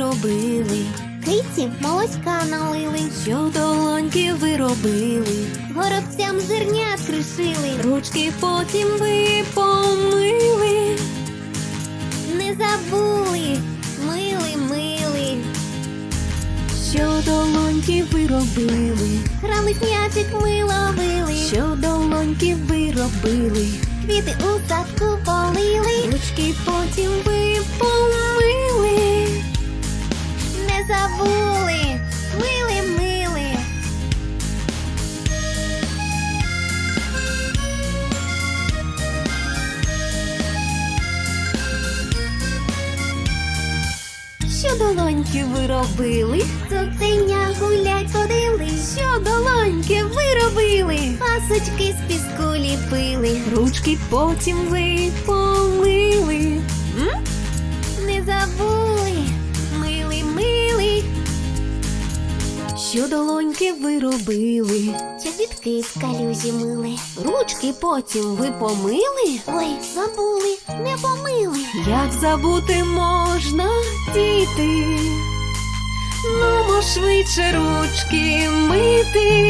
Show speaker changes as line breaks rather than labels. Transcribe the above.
робили,
Киці молочка налили,
що долоньки ви робили,
горобцям зернят кришили,
ручки потім ви помили,
не забули, мили, мили,
що долоньки ви робили,
грали м'ячик ми ловили,
що долоньки ви робили,
квіти у садку полили,
ручки потім ви Що долоньки ви робили,
Цуценя гулять ходили,
що долоньки ви робили,
пасочки з піску ліпили,
ручки потім ви помили. М?
не забули, мили, мили,
Що долоньки ви робили,
чобітки в калюжі мили.
ручки потім ви помили?
Ой, забули, не помили.
Як забути можна, діти? Ну, швидше ручки мити.